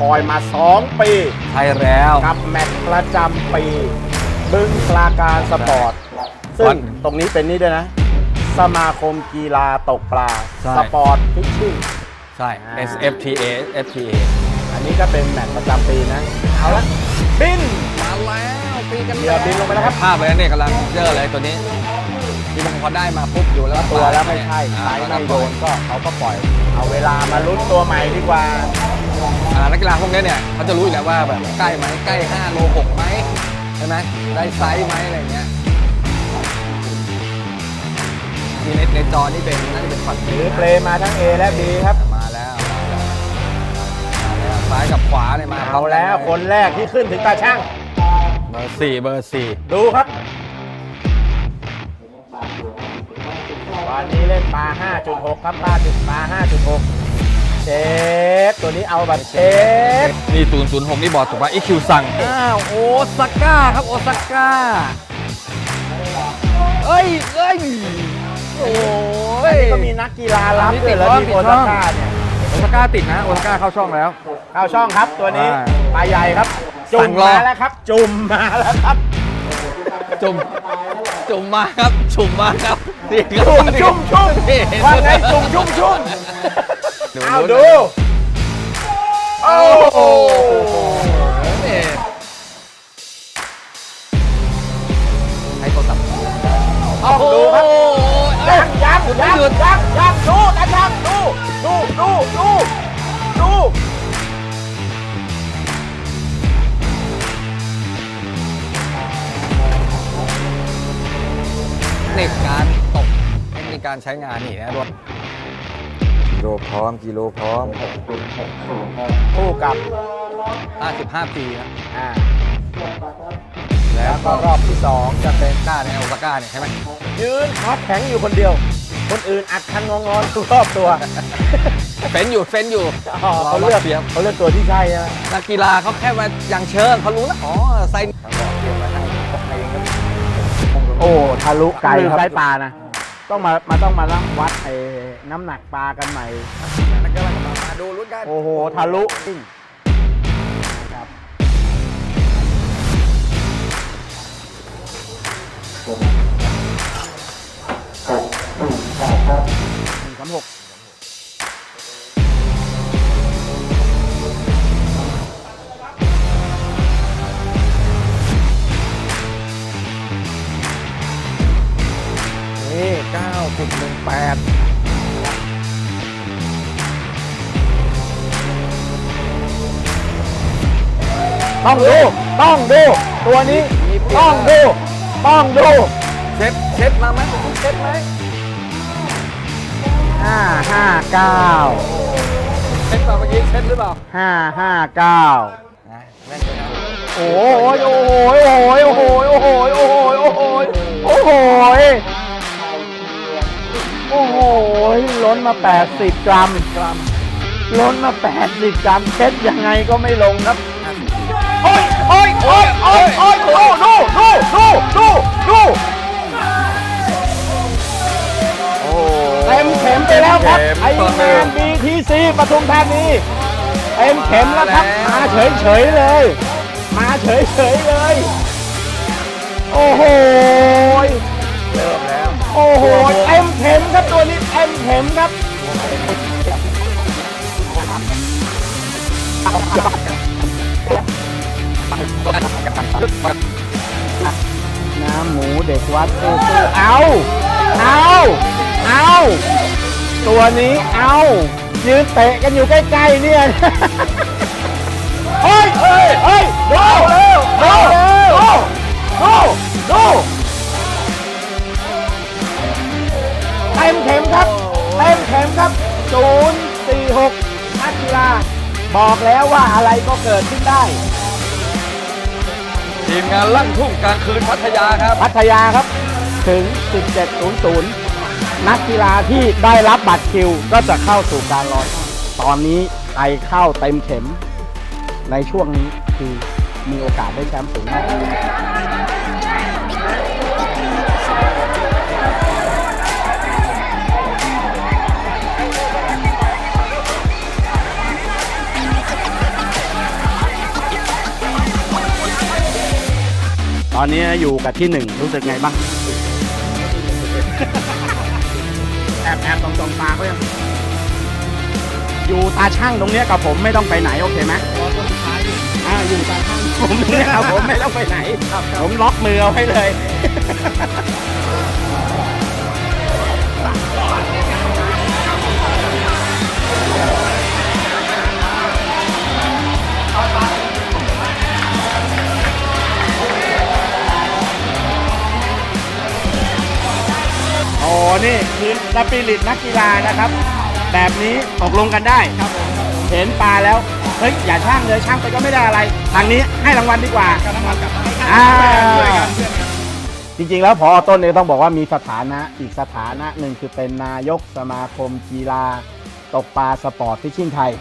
คอยมา 2 ปี ใช่แล้ว กับแมตช์ประจำปี บึงปราการสปอร์ต ซึ่วังนตรงนี้เป็นนี่ด้วยนะ สมาคมกีฬาตกปลา ใช่ สปอร์ตฟิชชิ่ง ใช่ อ่า SFTA FTA อันนี้ก็เป็นแมตช์ประจำปีนะ เอาละบินมาแล้วปีกันเรือบินลงไปแล้วครับ ภาพเลยนะเนี่ยกำลังเจอเลยตัวนี้ที่มันพอได้มาปุ๊บอยู่แล้วตัวแล้วไม่ใช่อ่าไซส์แล้วไม่ก็โดนก็เขาก็ปล่อย เอาเวลามาลุ้นตัวใหม่ดีกว่าอ่า นักกีฬาพวกเนี้ยเนี่ยเขาจะรู้อยู่แล้วว่าแบบใกล้ไหมใกล้5โล6ไหมใช่ไหมได้ไซส์ไหมอะไรเงี้ยที่ในในจอนี่เป็นน่าจะเป็นฝันถือเปลมาทั้ง A และ B ครับมาแล้วมาแล้วซ้ายกับขวาเนี่ยมาเอาแล้วคนแรกที่ขึ้นถึงตาช่างเบอร์สี่เบอร์สี่ดูครับวันนี้เล่นปลา5.6 ครับปลาจุดปลา5.6เช็คตัวนี้เอาแบบเช็คนี่ศูนย์ศูนย์หกนี่บอกถูกป่ะอีคิวสั่งอ้าวโอซาก้าครับโอซาก้าเอ้ยเอ้ยโอ้ยก็มีนักกีฬารับด้วยแล้วที่โอซาก้าเนี่ยโอซาก้าติดนะโอซาก้าเข้าช่องแล้ว เข้าช่องครับตัวนี้ใช่ปลาใหญ่ครับ จุ่สั่มงรอมาแล้วครับ จุ่มมาแล้วครับ จุ่มจุ่มมาครับ จุ่มมาครับนี่ครับจุ่มชุ่มชุ่มนี่ว่าไงจุ่มชุ่มชุ่ม ดูเอาดูดู โอ้โหนี่ให้โทรศัพท์เอาดูครับเอ้ยัยงยังหยุดไม่ยังหยุดยังยังดูนะยังดูดูดูดูดูเทคนิคการตกเทคนิคการใช้งานนี่นะรวมกิ โลพร้อมกิโลพร้อม คู่กับ 55 ปีนะอ่าแล้แล้ววก็ก็รอบที่สองจะเป็นก้าในโอซาก้าเนี่ยใช่ไหมยืนขาแข็งอยู่คนเดียว คนอื่นอัดคันงองอนทุกรอบตัว เฟ้นอยู่เฟ้นอยู่อ๋อเขาเลือกเสียบเขาเลือกตัวที่ใช่อะนักกีฬาเขาแค่มาอย่างเชิงเขารู้แล้วอ๋อไซน์โอ้ทะลุไกลลืมครับไส้ปลานะ ต้องมามาต้องมาลัวัดไอ้น้ำหนักปลากันใหม่นักกีฬากำลังมาดูลุ้นกันโอ้โหทะลุจริงครับหนึ่งสามหก จุดหนึ่งแปดต้องดู ต้องดู ตัวนี้ต้องดู ต้องดู เช็ดเช็ดมาไหมเช็ดไหมห้าห้าเก้าเช็ดมาเมื่อกี้เช็ดหรือเปล่าห้าห้าเก้านะแม่นไปนะโอ้ยโอ้ยโอ้ยโอ้ยโอ้ยโอ้ยโอ้ยโอ้ยโอ้ย โอ้โห ล้นมา 80 กรัม กรัม ล้นมา 80 กรัมเช็ดยังไงก็ไม่ลงครับ โอ้ยโอ้ยโอ้ยโอ้ยโอ้ยดูดูดูดูดูดูเต็มเข็มไปแล้วครับ ไอแมนบีทีซีปทุมธานีเต็มเข็มแล้วครับ มาเฉยเฉยๆเลย มาเฉยเฉยๆเลย โอ้โห มเข็มครับน้ำหมูเด็กวัดสู้ๆเอา เอา เอา ตัวนี้เอา ยืนเตะกันอยู่ใกล้ๆเนี่ยเฮ้ยเฮ้ยเฮ้ยดูดูดูดูดูเต็มเข็มครับ เต็มเข็มครับ046นักกีฬาบอกแล้วว่าอะไรก็เกิดขึ้นได้ ทีมงานลั่นทุ่งกลางคืนพัทยาครับ พัทยาครับถึง 17.00 นักกีฬาที่ได้รับบัตรคิวก็จะเข้าสู่การรอตอนนี้ไอเข้าเต็มเข็มในช่วงนี้คือมีโอกาสได้แชมป์สูงมาก อนนี้อยู่กับที่หนึ่งรู้สึกไงบ้างแอบแอบตรงตรงๆตาก็ยังอยู่ตาช่างตรงเนี้ยกับผมไม่ต้องไปไหนโอเคไหมอ่าอยู่ตาช่างผมตรงเนี้ยครับผมไม่ต้องไปไหน ผมล็อกมือเอาให้เลย สปิริตนักกีฬานะครับ แบบนี้ตกลงกันได้ครับเห็นปลาแล้ว เฮ้ย อย่าช่างเลยช่างไปก็ไม่ได้อะไร ทางนี้ให้รางวัลดีกว่าอ่าจริงๆ แล้วพอต้นเนี่ยต้องบอกว่ามีสถานะอีกสถานะหนึ่งคือเป็นนายกสมาคมกีฬา ตกปลาสปอร์ตฟิชชิ่งไทย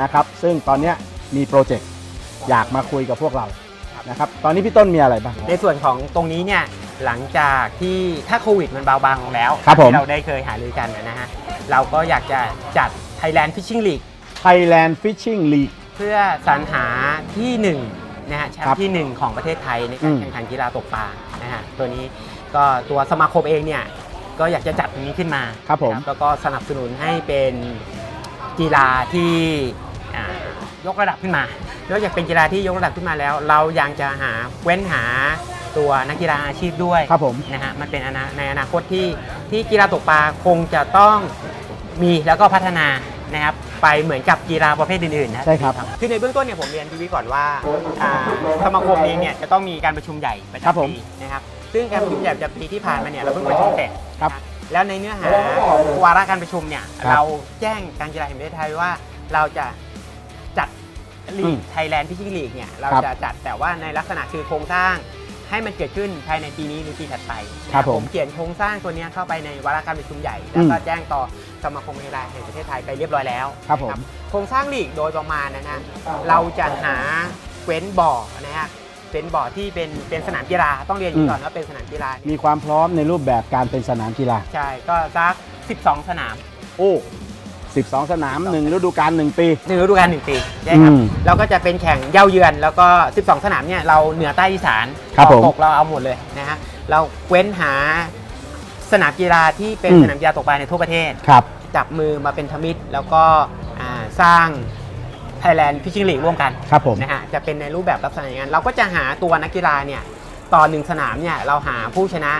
นะครับซึ่งตอนเนี้ยมีโปรเจกต์อยากมาคุยกับพวกเรานะครับตอนนี้พี่ต้นมีอะไรบ้าง ในส่วนของตรงนี้เนี่ย หลังจากที่ถ้าโควิดมันเบาบางลงแล้วครับผม ที่เราได้เคยหารือกันนะฮะเราก็อยากจะจัด Thailand Fishing League Thailand Fishing League เพื่อสรรหาที่หนึ่งนะฮะแชมครับป์ที่หนึ่งของประเทศไทยในอืการม แข่งขันกีฬาตกปลานะฮะตัวนี้ก็ตัวสมาคมเองเนี่ยก็อยากจะจัดตรงนี้ขึ้นมา ครับผมนะแล้วก็สนับสนุนให้เป็นกีฬาที่อ่ายกระดับขึ้นมานอกจากเป็นกีฬาที่ยกระดับขึ้นมาแล้ว เรายังจะหาเว้นหา ตัวนักกีฬาอาชีพด้วยครับผมนะฮะมันเป็นอนาในอนาคตที่ที่กีฬาตกปลาคงจะต้องมีแล้วก็พัฒนานะครับไปเหมือนกับกีฬาประเภทอื่นๆนะใช่ครับคือในเบื้องต้นเนี่ยผมเรียนพี่วิก่อนว่าอ่าสมาคมเองเนี่ยจะต้องมีการประชุมใหญ่ประครับผมจำปีนะครับซึ่งการประชุมใหญ่ประจำปีที่ผ่านมาเนี่ยเราเพิ่งประชุมเสร็จครับนะแล้วในเนื้อหาวาระการประชุมเนี่ยครับเราแจ้งการกีฬาแห่งประเทศไทยว่าเราจะจัดลีอืกมไทยแลนด์พิชิ่งลีกเนี่ยเราครับจะจัดแต่ว่าในลักษณะคือโครงสร้าง ให้มันเกิดขึ้นภายในปีนี้หรือปีถัดไปครับผมเขียนโครงสร้างตัวเนี้ยเข้าไปในวาระการประชุมใหญ่ แล้วก็แจ้งต่อสมาคมกีฬาแห่งประเทศไทยไปเรียบร้อยแล้วครับผมนะโครงสร้างลีกโดยประมาณนะฮะเราจะหาเว้นบ่อนะฮะเป็นบ่อที่เป็นเป็นสนามกีฬาต้องเรียนอย่างนี้ก่อนว่าเป็นสนามกีฬามีความพร้อมในรูปแบบการเป็นสนามกีฬาใช่ก็สัก 12 สนาม โอ้ 12 สนามหนึ่งฤดูกาลหนึ่งปี หนึ่งฤดูกาลหนึ่งปีใช่ครับอืมเราก็จะเป็นแข่งเย่าเยือน แล้วก็ 12 สนามเนี่ยเราเหนือใต้อีสานครับผมตกเราเอาหมดเลยนะฮะเราเว้นหาสนามกีฬาที่เป็นอืม สนามกีฬาตกปลาในทั่วประเทศ ครับ จับมือมาเป็นทมิตรแล้วก็อ่าสร้าง Thailand Fishing League ร่วมกันครับผม นะฮะจะเป็นในรูปแบบลักษณะอย่างนั้นเราก็จะหาตัวนักกีฬาเนี่ยต่อหนึ่งสนามเนี่ยเราหาผู้ชนะ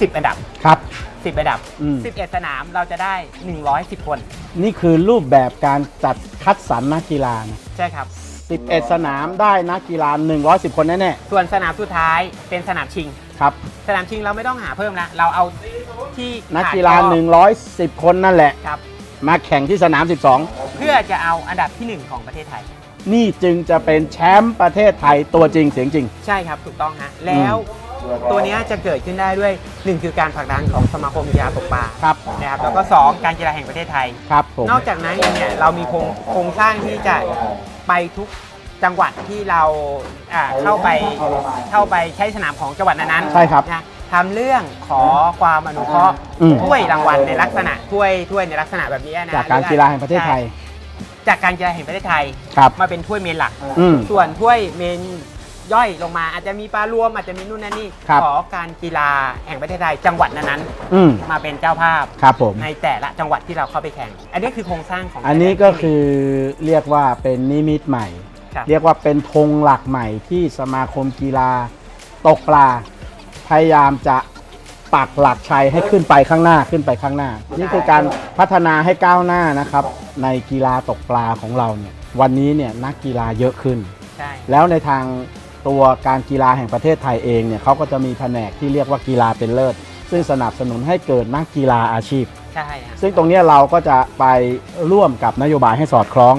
10 อันดับ ครับ 10 อันดับ อืม 11 สนามเราจะได้ 110 คน นี่คือรูปแบบการจัดคัดสรรนักกีฬานะใช่ครับ 11 สนามได้นักกีฬา 110 คนแน่ส่วนสนามสุดท้ายเป็นสนามชิง ๆครับ สนามชิงเราไม่ต้องหาเพิ่มละเราเอาที่นักกีฬาผ่รอบ110 คนนั่นแหละ ครับ มาแข่งที่สนาม เพื่อจะเอาอันดับที่1 ของประเทศไทย 12 นี่จึงจะเป็นแชมป์ประเทศไทยตัวจริงเสียงจริง ใช่ครับ ถูกต้องฮะ แล้ว ตัวเนี้ยจะเกิดขึ้นได้ด้วย 1 คือการผลักดันของสมาคมกีฬาตกปลาครับนะครับแล้วก็ 2 การกีฬาแห่งประเทศไทย ครับผมนอกจากนั้นเองเนี่ยเรามีโครงโครงสร้างที่จะไปทุกจังหวัดที่เราอ่าเข้าไปเข้าไปใช้สนามของจังหวัดนั้นๆใช่ครับ นะทำเรื่องขอความอนุเคราะห์อืม ถ้วยรางวัลในลักษณะถ้วยถ้วยในลักษณะแบบนี้นะจากการกีฬาแห่งประเทศไทยใช่จากการกีฬาแห่งประเทศไทย ครับ มาเป็นถ้วยเมนหลัก อืม ส่วนถ้วยเมน ย่อยลงมาอาจจะมีปลารวมอาจจะมีนู่นนั่นนี่ครับ ขอการกีฬาแห่งประเทศไทยจังหวัดนั้นอืมๆมาเป็นเจ้าภาพ ครับผม ในแต่ละจังหวัดที่เราเข้าไปแข่ง อันนี้คือโครงสร้างของอันนี้ก็คือเรียกว่าเป็นนิมิตใหม่ ครับเรียกว่าเป็นธงหลักใหม่ที่สมาคมกีฬาตกปลา พยายามจะปักหลักชัยให้ขึ้นไปข้างหน้าขึ้นไปข้างหน้า นี่คือการพัฒนาให้ก้าวหน้านะครับ ในกีฬาตกปลาของเราเนี่ยวันนี้เนี่ยนักกีฬาเยอะขึ้น ใช่ แล้วในทาง ตัวการกีฬาแห่งประเทศไทยเองเนี่ยเขาก็จะมีแผนกที่เรียกว่ากีฬาเป็นเลิศ ซึ่งสนับสนุนให้เกิดนักกีฬาอาชีพ ใช่ฮะซึ่งตรงเนี้ยเราก็จะไปร่วมกับนโยบายให้สอดคล้อง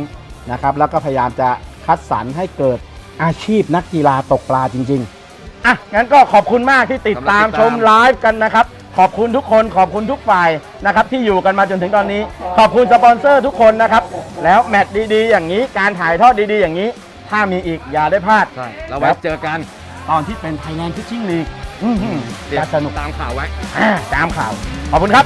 นะครับ แล้วก็พยายามจะคัดสรรให้เกิดอาชีพนักกีฬาตกปลาจริง ๆ อะ งั้นก็ขอบคุณมากที่ติดตามสำหรับติดชตามมไลฟ์กันนะครับ ขอบคุณทุกคน ขอบคุณทุกฝ่ายนะครับ ที่อยู่กันมาจนถึงตอนนี้ ขอบคุณสปอนเซอร์ทุกคนนะครับ แล้วแมตช์ดีๆ อย่างนี้ การถ่ายทอดดีๆ อย่างนี้ ถ้ามีอีกอย่าได้พลาด ใช่เราไว้เจอกันตอนที่เป็น Thailand Fishing League อื้อหือเดี๋ยวจะสนุกตามข่าวไว้อ่าตามข่าว ขอบคุณครับ